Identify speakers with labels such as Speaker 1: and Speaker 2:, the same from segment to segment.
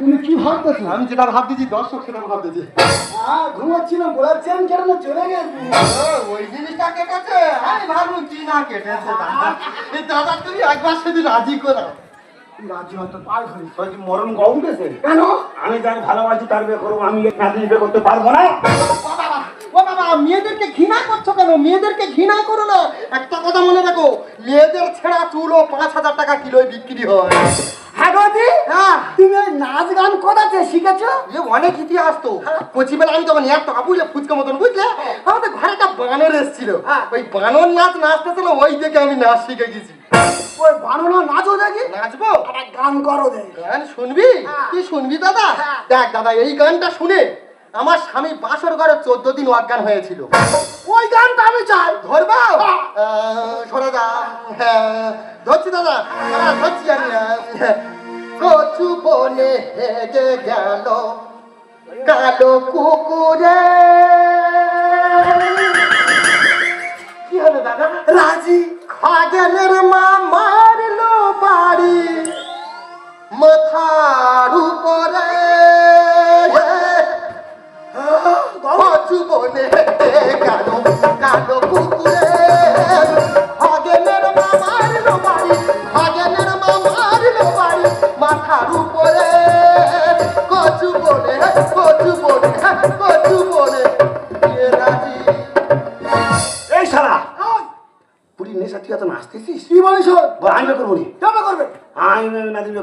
Speaker 1: তুমি কি ভাবতেছো?
Speaker 2: আমি যেটা ভাবতেছি দর্শক সেটা ভাবতেছি
Speaker 1: হ্যাঁ ঘুমাচ্ছিলাম চেন কেটে চলে গেছে।
Speaker 2: ওই জিনিসটা কেটেছে? আমি ভাবলাম কি না কেটেছে দাদা? তুমি একবার সেদিন রাজি করা।
Speaker 3: মরণ গম গেছে
Speaker 1: কেন?
Speaker 3: আমি যাকে ভালোবাসি তার বিয়ে করব আমি এই বিয়ে করতে পারব না।
Speaker 2: ও বাবা মেয়েদেরকে ঘৃণা করছ কেন? মেয়েদেরকে ঘৃণা করো না। একটা কথা মনে রাখো মেয়েদের ছেঁড়া চুল পাঁচ হাজার টাকা কিলোয় বিক্রি হ্যাঁ।
Speaker 1: হ্যাঁ তুমি এই নাচ গান কোথাতে শিখেছো?
Speaker 2: অনেক ইতিহাস তো। কচিবেলা আমি তখন এক টাকা বুঝলে ফুচকা মতন বুঝলে? আমাদের ঘরে একটা বানর এসেছিল।
Speaker 1: হ্যাঁ।
Speaker 2: ওই বানর নাচ নাচতেছিল ওই দেখে আমি নাচ শিখে গেছি।
Speaker 1: ওই বানানো নাচও দেখি।
Speaker 2: নাচবো?
Speaker 1: একটা গান করো
Speaker 2: গান শুনবি?
Speaker 1: হ্যাঁ।
Speaker 2: কি শুনবি দাদা?
Speaker 1: হ্যাঁ।
Speaker 2: দেখ দাদা এই গানটা শুনে আমার স্বামী বাসর ঘরে চোদ্দ দিন অজ্ঞান হয়েছিল।
Speaker 1: ওই গানটা আমি চাই।
Speaker 2: ধরবো?
Speaker 1: হ্যাঁ।
Speaker 2: যা হ্যাঁ। ধরছি দাদা? দাদা, ধরছি আমি কচু বনে হেগে গেল কালো কুকুরে। কি হলো দাদা?
Speaker 1: রাজি?
Speaker 2: খাগেনের মা মারলো বাড়ি, মাথার উপরে। কচু বনে গেল কালো কুকুরে। খাগেনের মা মারলো বাড়ি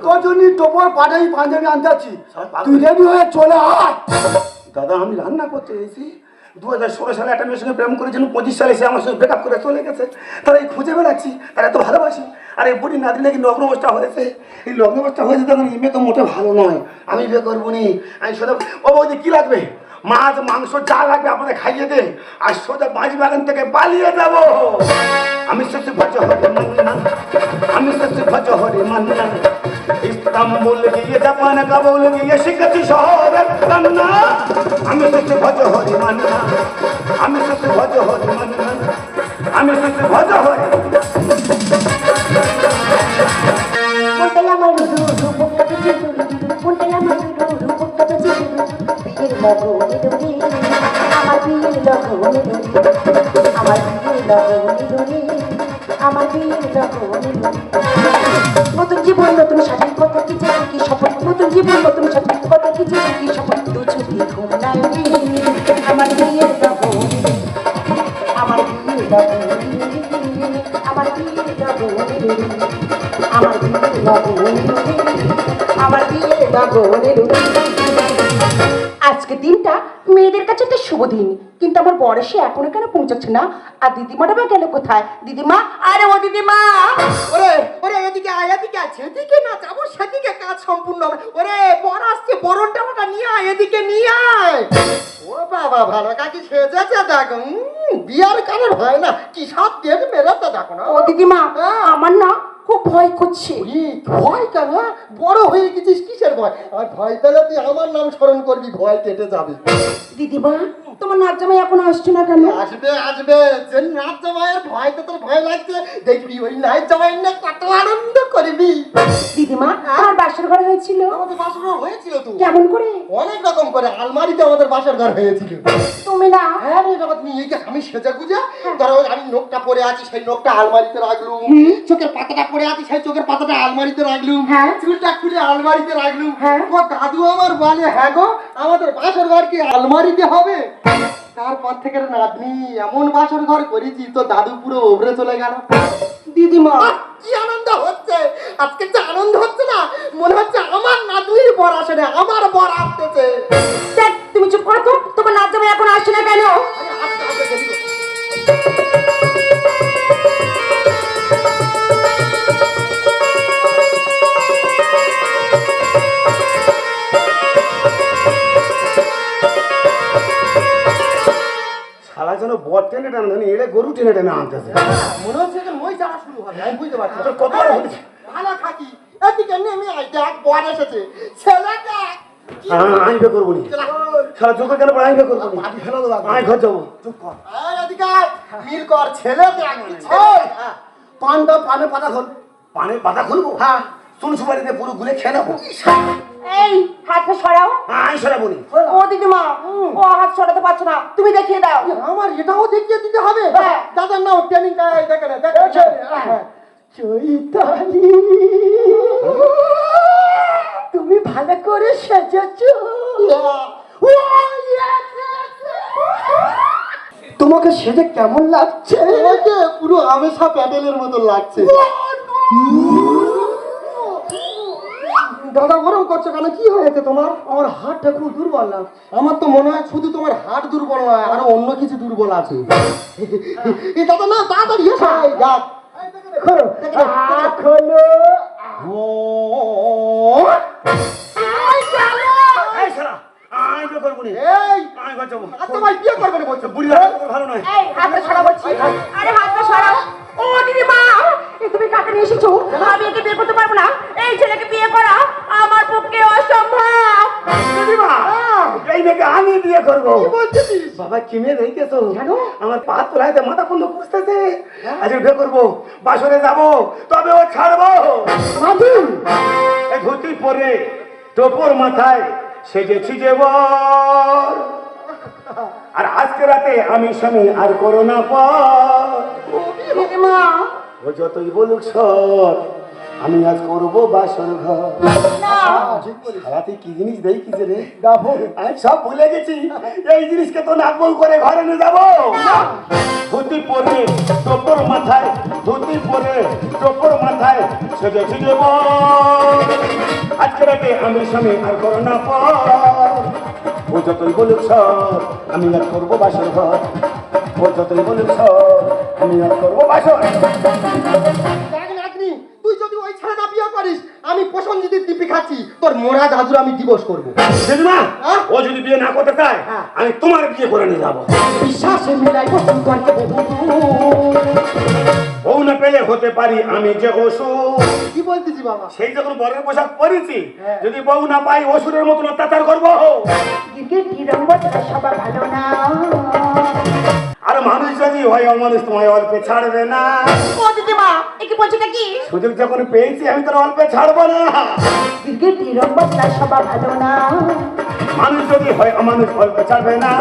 Speaker 1: তোর জন্য টোপর পাঠাই পাঞ্জাবি আনতে
Speaker 3: পাগল।
Speaker 1: তুই রেডি হয়ে চলে আয়।
Speaker 3: দাদা আমি রান্না করতে এসেছি। দু হাজার ষোলো সালে একটা মেয়ের সঙ্গে প্রেম করেছিল পঁচিশ সালে সে আমার সঙ্গে ব্রেকআপ করে চলে গেছে। তারা এই খুঁজে বেড়াচ্ছি তারা এত ভালোবাসি। আর এই বুড়ি নাতি নাকি লগ্ন অবস্থা হয়েছে। এই লগ্ন অবস্থা হয়েছে তখন এই মেয়ে তো মোটে ভালো নয়। আমি বিয়ে করব নি আমি সোজা ও বৌদি কি লাগবে? মাছ মাংস যা লাগবে আপনাদের খাইয়ে দে। আর সোজা বাঁশ বাগান থেকে পালিয়ে যাব। আমি শেষে ভজ হরে মান্না আমি শেষে ভজ হরে মান্না ইস্তাম্বুল গিয়ে জাপান কাবুল গিয়ে শিখেছি শহরের কান্না। আমি শেষে ভজ হরে মান্না। আমি শেষে ভজ হরে
Speaker 4: আমার বিয়ে লগনে আজকে দিনটা মেয়েদের কাছে একটা শুভ দিন কিন্তু আমার বয়সে এখনও কেন পৌঁছাচ্ছে না? আর দিদিমাটা বা গেল কোথায়? দিদিমা? আরে ও দিদিমা!
Speaker 2: ওরে ওরে এদিকে আয় এদিকে আয় যেদিকে না যাব সেদিকে কাজ সম্পূর্ণ হবে। ওরে বর আসছে বরণ টামাটা নিয়ে আয় এদিকে নিয়ে আয়। ও বাবা ভালো কাকি সেজেছে দেখো বিয়ার কারণ হয় না। কি সব তেল মেলাতে দেখো না।
Speaker 4: ও দিদিমা
Speaker 2: হ্যাঁ।
Speaker 4: আমার না খুব ভয় করছে।
Speaker 2: ভয় কেন হ্যাঁ? বড় হয়ে গেছিস কিসের ভয়? আর ভয় পেলে তুই আমার নাম স্মরণ করবি ভয় কেটে যাবে।
Speaker 4: দিদিমা তোমার নাচ জামাই এখন আসছে না কেন?
Speaker 2: আসবে আসবে। যে নাচ জামাইয়ের ভয় তো তোর ভয় লাগছে দেখবি ওই নাচ জামাই না কত আনন্দ করবি।
Speaker 4: দিদিমা আমার বাসর ঘর হয়েছিল?
Speaker 2: আমাদের বাসর ঘর হয়েছিল তো।
Speaker 4: কেমন করে?
Speaker 2: অনেক রকম করে আলমারিতে আমাদের বাসর ঘর হয়েছিল।
Speaker 4: তুমি না?
Speaker 2: হ্যাঁ রে বাবা তুমি এই যে আমি সেজে গুজে ধরো আমি নোকটা পরে আছি সেই নোকটা আলমারিতে রাখলুম। চোখের পাতাটা পরে আছি সেই চোখের পাতাটা আলমারিতে রাখলুম।
Speaker 4: হ্যাঁ।
Speaker 2: চুলটা খুলে আলমারিতে রাখলুম।
Speaker 4: হ্যাঁ।
Speaker 2: ও দাদু আমার বলে হ্যাঁ গো আমাদের বাসর ঘর কি আলমারিতে হবে? তারপর থেকে নাতনি এমন বাসর ঘর করেছি তো দাদু পুরো ওভরে চলে গেল।
Speaker 4: দিদিমা
Speaker 2: কি আনন্দ হচ্ছে? আজকে যে আনন্দ হচ্ছে না মনে হচ্ছে আমার নাতনির বর আসে না আমার বর আসতেছে।
Speaker 4: তুমি চুপ করো তো তোমার নাচ জামাই এখন আসছে না কেন?
Speaker 3: টেনে টানে জানি এড়ে গরু টেনে টেনে আনতেছে
Speaker 2: মনে হচ্ছে যে মই যাওয়া শুরু হবে আমি বুঝতে পারছি
Speaker 3: তোর কত?
Speaker 2: ভালো থাকি। এদিকে নেমে আয় দেখ বর এসেছে। ছেলে দেখ কি
Speaker 3: হ্যাঁ আমি বিয়ে করব নি। শালা চোখে কেন পড়ে আমি বিয়ে করব নি।
Speaker 1: পাটি ফেলে দেবো।
Speaker 3: আমি ঘর যাব।
Speaker 2: আয় এদিকে মিল কর ছেলে দেখ কি ছেলে।
Speaker 1: ওই!
Speaker 2: হ্যাঁ।
Speaker 1: পানটা পানে পাতা খোল।
Speaker 3: পানের পাতা খুলবো?
Speaker 1: হ্যাঁ।
Speaker 3: শুন সুপারিতে পুরো গুলে খেয়ে নেব।
Speaker 4: এই হাতটা সরাও।
Speaker 3: আমি সরা বলি
Speaker 4: ও দিদিমা ও হাত সরাতে পারছ না। তুমি দেখিয়ে দাও।
Speaker 2: আমার এটাও দেখিয়ে দিতে হবে।
Speaker 4: হ্যাঁ।
Speaker 2: দাদা নাও ট্রেনিংটা দেখে না দেখে হ্যাঁ। চৈতালি। তুমি ভালো করে সেজেছ। তোমাকে সেজে কেমন লাগছে? পুরো আমেশা প্যাডেলের মতো লাগছে। দাদা গরম করছ কেন? কি হয়েছে তোমার? আমার হাতটা খুব দুর্বল না। আমার তো মনে হয় শুধু তোমার হাট দুর্বল নয় আরও অন্য কিছু দুর্বল আছে। এই দাদা না তাড়াতাড়ি এসো। যাক খোলো
Speaker 3: আমি
Speaker 4: কাকে নিয়ে এসেছ? আমি একে বিয়ে করতে পারব না। এই ছেলেকে বিয়ে করা। পক্ষে অসম্ভব?
Speaker 3: দিদিমা এই মেয়েকে আমি বিয়ে করব।
Speaker 2: কি বলছিস?
Speaker 3: বাবা কিনে রেখেছো
Speaker 2: কেন?
Speaker 3: আমার পা তোলাইতে মাথা বন্ধ বুঝতেছে আজ বিয়ে করব বাসরে যাব তবে ও ছাড়বো। এই ধুতি পরে টোপর মাথায় সেজেছি যে বর। আর আজকে রাতে আমি স্বামী আর করো না পর ও যতই বলুক সর। আমি আজ করব বাসর ঘর।
Speaker 4: না।
Speaker 3: কি জিনিস দেই কি রে? আমি সব ভুলে গেছি। এই জিনিসকে তো নাক করে ঘরে নিয়ে যাব। ধুতি পরে টোপর মাথায় ধুতি পরে টোপর মাথায় সেজে ছিজে আজকে রাতে আমি স্বামী আর করো না পর। ও যতই বলুক সর আমি আর করব বাসর ঘর। ও যতই বলুক সর আমি আর করব বাসর
Speaker 2: দেখ নাতনি তুই যদি ওই ছেলেটা বিয়ে করিস প্রসঞ্জিতের দিপি খাচ্ছি তোর মোরা দাদুর আমি দিবস করব?
Speaker 3: ও যদি বিয়ে না করতে চায়
Speaker 2: হ্যাঁ।
Speaker 3: আমি তোমার বিয়ে করে নিয়ে যাব।
Speaker 2: বিশ্বাসে মিলাই বসুন করতে
Speaker 3: বউ না পেলে হতে পারি আমি যে অসুর।
Speaker 2: কি বলতেছি বাবা?
Speaker 3: সেই যখন বরের পোশাক পরেছি
Speaker 2: হ্যাঁ।
Speaker 3: যদি বউ না পাই অসুরের মতন অত্যাচার করব।
Speaker 4: দিদি কিরম্বটা সবার ভালো না।
Speaker 3: আর মানুষ যদি হয় অমানুষ তোমায় অল্পে ছাড়বে না।
Speaker 4: ও দিদিমা একে বলছো কি?
Speaker 3: সুযোগ যখন পেয়েছি আমি তোর অল্পে ছাড়বো না।
Speaker 4: কিরম্বটা সবার ভালো না।
Speaker 3: মানুষ যদি হয় অমানুষ অল্পে ছাড়বে না।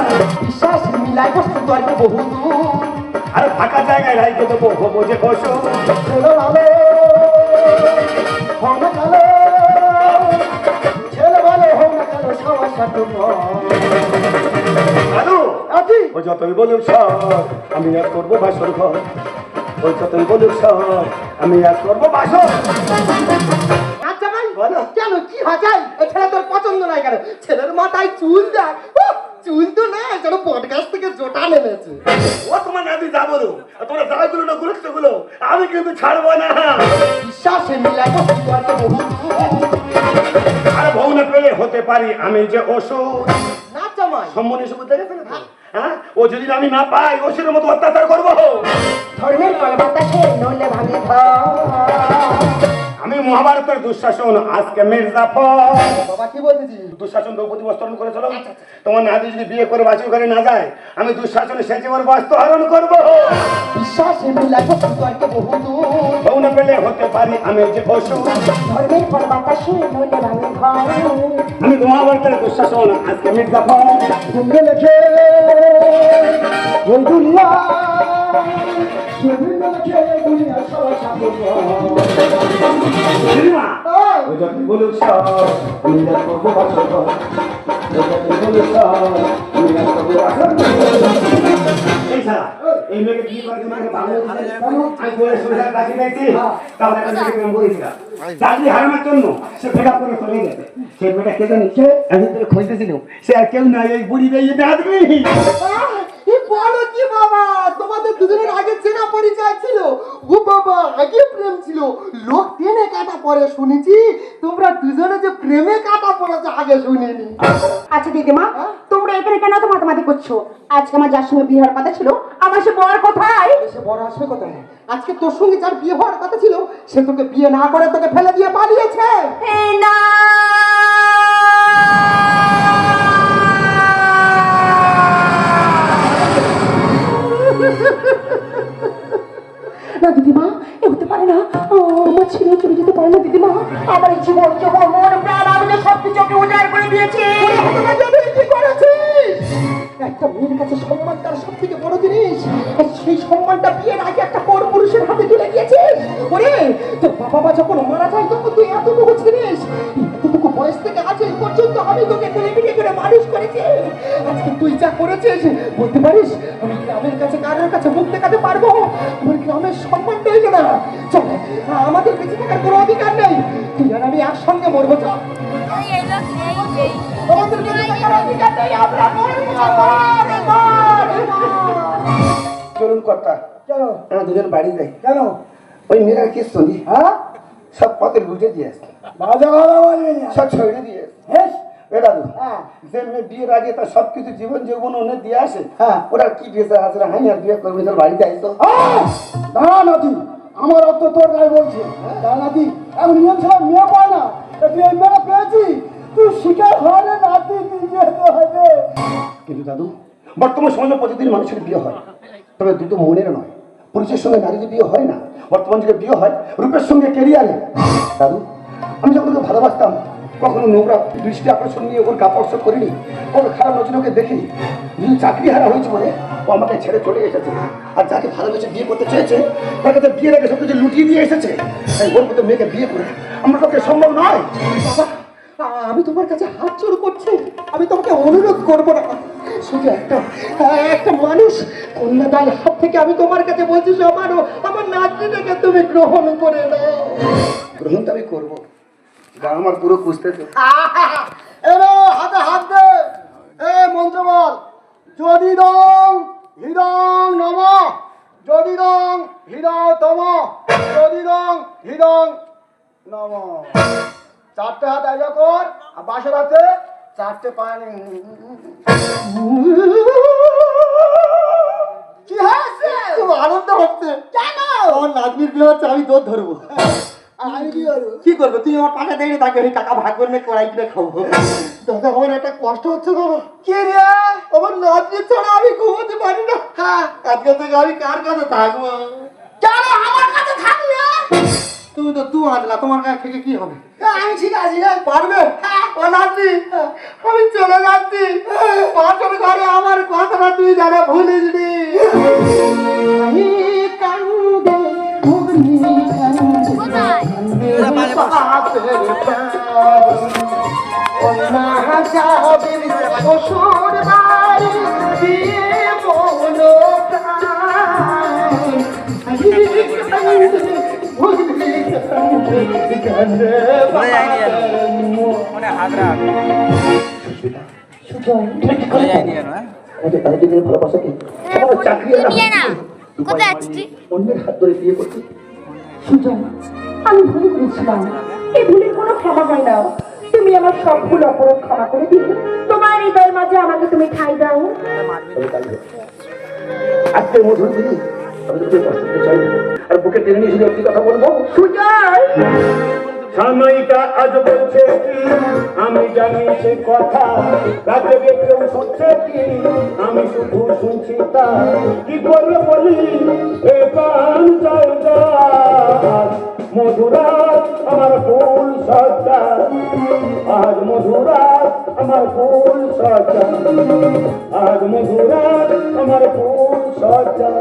Speaker 2: বিশ্বাসে মিলাই বসুন করতে বহু
Speaker 3: আর ফাঁকা জায়গায় রাইকে দেবো হব যে পশু
Speaker 2: ছেলে ভালো হোক না কালো। ছেলে ভালো হোক না কালো সবার সাথে
Speaker 3: ও যতই বলুক সর আমি আর করব বাসর ঘর। ও যতই বলুক সর আমি আর করব বাসর
Speaker 2: আচ্ছা ভাই
Speaker 3: বলো।
Speaker 2: কেন কি হাজাই এই ছেলে তোর পছন্দ নাই কেন? ছেলের মাথায় চুল দেখ। চুল তো না যেন বটগাছ থেকে জোটা নেমেছে।
Speaker 3: ও তোমার নাতি যা বলো তোমরা যা গুলো না গুলো আমি কিন্তু ছাড়বো না।
Speaker 2: বিশ্বাসে দূর
Speaker 3: আর বউ না পেলে হতে পারি আমি যে অসুর
Speaker 2: না জামাই।
Speaker 3: সম্মানে সুবিধা তো? হ্যাঁ? ও যদি আমি না পাই, ও মতো অত্যাচার করব।
Speaker 4: ধর্মের কলবাতাসে নলে ভাঙে ঘর
Speaker 3: আমি মহাভারতের দুঃশাসন আজকে মির্জাফর
Speaker 2: বাবা কি বলতেছি
Speaker 3: দুঃশাসন দ্রৌপদী বস্ত্রণ করে চলো তোমার নাতি যদি বিয়ে করে বাঁচিয়ে ঘরে না যায় আমি দুঃশাসনে সে জীবন বস্ত্র হরণ করব।
Speaker 2: বিশ্বাসে
Speaker 3: বউ না পেলে হতে পারি আমি যে
Speaker 4: ধর্মের ভাঙে ঘর।
Speaker 3: আমি মহাভারতের দুঃশাসন আজকে মির্জাফর
Speaker 2: তুমি লেখে
Speaker 3: বলুক সব বলুক সব। এই শালা, এই মেয়েকে বিয়ে করার জন্য আমাকে পাগল করে আমি বলে শুনে রাখি দিয়েছি, তাহলে এখন থেকে প্রেম করেছিলাম। চাকরি হারানোর জন্য সে ফেরা করে চলে গেছে। সে মেয়েটা কে জানি? কে আমি তোরে খুঁজতেছিলাম সে আর কেউ নাই এই বুড়ি বেয়ে বেঁধবি
Speaker 2: বলো কি বাবা তোমাদের দুজনের আগে চেনা পরিচয় ছিল। ও বাবা আগে প্রেম ছিল। লোক টেনে কাটা পরে শুনেছি তোমরা দুজনে যে প্রেমে কাটা পড়েছে আগে শুনিনি।
Speaker 4: আচ্ছা। দিদিমা তোমরা এখানে কেন তো মাতামাতি করছ? আজকে আমার যার সঙ্গে বিয়ে হওয়ার কথা ছিল আমার সে বর কোথায়?
Speaker 2: সে বড় আসবে কোথায়? আজকে তোর সঙ্গে যার বিয়ে হওয়ার কথা ছিল সে তোকে বিয়ে না করে তোকে ফেলে দিয়ে পালিয়েছে।
Speaker 4: না! না দিদিমা এ হতে পারে না। আমার ছেলে চলে যেতে পারে না দিদিমা। আমার জীবন যখন মন প্রাণ আমি যে সব কিছু ওকে উজাড় করে
Speaker 2: দিয়েছে। একটা মেয়ের কাছে সম্মান তার সব থেকে বড় জিনিস সেই সম্মানটা বিয়ের আগে একটা পর পুরুষের হাতে তুলে দিয়েছিস। ওরে, তোর বাবা যখন মারা যায়, তখন তুই এতটুকু ছিলিস, এতটুকু বয়স থেকে আজ এই পর্যন্ত আমি তোকে তুলে বিয়ে করে মানুষ করেছি। আজকে তুই যা করেছিস, বলতে পারিস, আমি গ্রামের কাছে, কারোর কাছে মুখ দেখাতে পারব? আমার গ্রামের সম্মান রইল না চল আমাদের বেঁচে থাকার কোনো অধিকার নেই। তুই আর আমি একসঙ্গে মরবো, চল। আমাদের থাকার অধিকার নেই আমরা মর।
Speaker 3: চলুন আমরা দুজন বাড়ি যাই।
Speaker 1: কেন?
Speaker 3: ওই মেয়েরা কি শুনি?
Speaker 1: হ্যাঁ?
Speaker 3: সব পথের বুঝে দিয়ে আসছে।
Speaker 1: বাজে বলবি
Speaker 3: সব দিয়ে দাদু
Speaker 1: হ্যাঁ।
Speaker 3: যে মেয়ে বিয়ের আগে তার সব কিছু জীবন যৌবন ওনে দিয়ে আসে
Speaker 1: হ্যাঁ।
Speaker 3: ওরা কি বেঁচে আছে বিয়ে করবে তোর বাড়িতে
Speaker 1: আমার অত তোর গায়ে বলছে। দাঁড়া নাতি এখন নিয়ম মেয়ে পায় না? তুই এই পেয়েছি
Speaker 3: কিন্তু দাদু বর্তমান সমাজে প্রতিদিন মানুষের বিয়ে হয়। তবে দুটো মনের নয় পুরুষের সঙ্গে নারীর বিয়ে হয় না। বর্তমান যুগে বিয়ে হয় রূপের সঙ্গে কেরিয়ারে দাদু আমি যখন ওকে ভালোবাসতাম কখনো নোংরা দৃষ্টি আকর্ষণ নিয়ে ওর কাপড় করিনি ওর খারাপ নজরে ওকে দেখিনি। যদি চাকরি হারা হয়েছে বলে ও আমাকে ছেড়ে চলে এসেছে। আর যাকে ভালোবেসে বিয়ে করতে চেয়েছে তার কাছে বিয়ের আগে সব কিছু লুটিয়ে দিয়ে এসেছে। তাই ওর মতো মেয়েকে বিয়ে করে আমার পক্ষে সম্ভব নয়।
Speaker 2: বাবা, আমি তোমার কাছে হাত জোর করছি। আমি তোমাকে অনুরোধ করব না। শুধু একটা একটা মানুষ কন্যাদান হাত থেকে আমি তোমার কাছে বলছি আমারও আমার নাতনিটাকে তুমি গ্রহণ করে নাও।
Speaker 3: গ্রহণ তো আমি করব আমার পুরো
Speaker 1: খুঁজতে হাতে চারটে হাত আইজা কর আর বাসের হাতে চারটে পানি। কি হয়েছে?
Speaker 2: খুব আনন্দ হচ্ছে।
Speaker 1: কেন?
Speaker 2: আমার নাজমির বিয়ে হচ্ছে আমি তোর ধরবো।
Speaker 1: আমি কি করব?
Speaker 2: কি করব? তুই আমার পাশে দাঁড়িয়ে থাকবে আমি টাকা ভাগ করে কড়াই কিনে খাব। দাদা আমার একটা কষ্ট হচ্ছে দাদা
Speaker 1: কি রে?
Speaker 2: আমার নাতনি ছাড়া আমি ঘুমোতে পারি না।
Speaker 1: হ্যাঁ।
Speaker 2: আজকে থেকে আমি কার কাছে থাকব?
Speaker 1: কেন আমার কাছে থাকলে
Speaker 2: তুমি তো তু আনলা তোমার কাছে থেকে কি হবে?
Speaker 1: আমি ঠিক আছি রে
Speaker 2: পারবে? ও নাতি আমি চলে যাচ্ছি। পাশের ঘরে আমার কথাটা তুই জানা ভুলিস নি। শ্বশুর বাড়ি দিয়ে মন
Speaker 5: ভুলে
Speaker 3: ভালোবাসা কি অন্যের হাত ধরে বিয়ে করছি
Speaker 4: সুজন আমি ভুল করেছিলাম এই ভুলের কোনো ক্ষমা হয় না তুমি আমার সব ভুল অপরাধ ক্ষমা করে দিও তোমার হৃদয়ের মাঝে আমাকে তুমি ঠাই দাও।
Speaker 3: আজকের মধুর দিনে আমি তোকে কষ্ট দিতে চাই না। আর বুকে টেনে নিয়ে শুধু একটি কথা বলব?
Speaker 6: সময়টা আজ বলছে কি? আমি জানি সে কথা। রাতে কেউ শুনছে কি? আমি শুধু শুনছি তা। কি করে বলি? এ গান চাই মধুরাত আমার ফুল সজ্জা আজ মধুরাত আমার ফুল সজ্জা আজ মধুরাত আমার ফুল সজ্জা।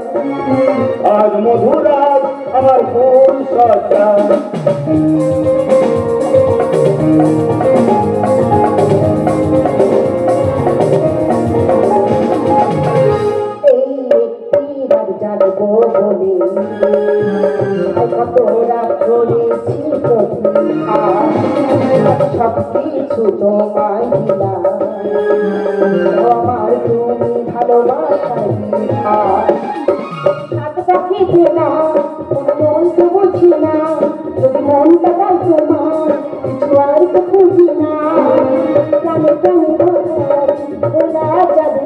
Speaker 6: আজ মধুরাত আমার ফুল সজ্জা।
Speaker 4: এই একটি রাত জাগবো বলে কত রাত করেছি প্রতীক্ষা সব কিছু তোমায় দিলাম আমার তুমি ভালোবাসাই পাখি না কোনো বুঝি না যদি মনটা তাই তোমার কিছু আর তো খুঁজি না প্রাণে প্রাণে বলা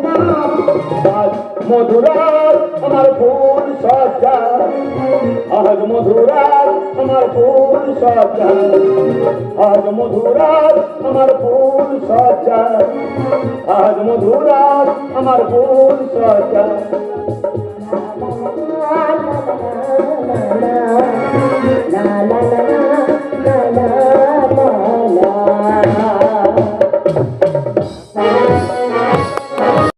Speaker 4: না
Speaker 6: মধুরাত আমার ফুল সজ্জা। আজ মধুরাত আমার ফুল সজ্জা। আমার ফুল
Speaker 4: la la